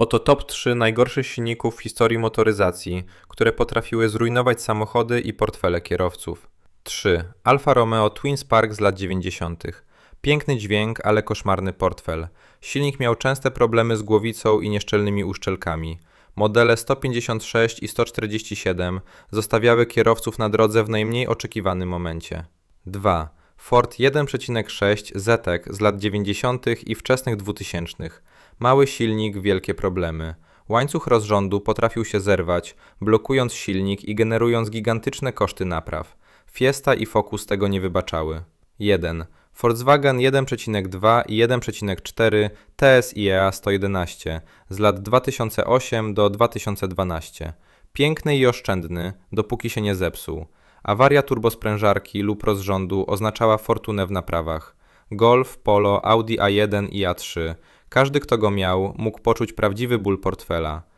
Oto top 3 najgorszych silników w historii motoryzacji, które potrafiły zrujnować samochody i portfele kierowców. 3. Alfa Romeo Twin Spark z lat 90. Piękny dźwięk, ale koszmarny portfel. Silnik miał częste problemy z głowicą i nieszczelnymi uszczelkami. Modele 156 i 147 zostawiały kierowców na drodze w najmniej oczekiwanym momencie. 2. Ford 1.6 Zetek z lat 90. i wczesnych 2000. Mały silnik, wielkie problemy. Łańcuch rozrządu potrafił się zerwać, blokując silnik i generując gigantyczne koszty napraw. Fiesta i Focus tego nie wybaczały. 1. Volkswagen 1.2 i 1.4 TSIEA 111 z lat 2008 do 2012. Piękny i oszczędny, dopóki się nie zepsuł. Awaria turbosprężarki lub rozrządu oznaczała fortunę w naprawach. Golf, Polo, Audi A1 i A3. Każdy, kto go miał, mógł poczuć prawdziwy ból portfela.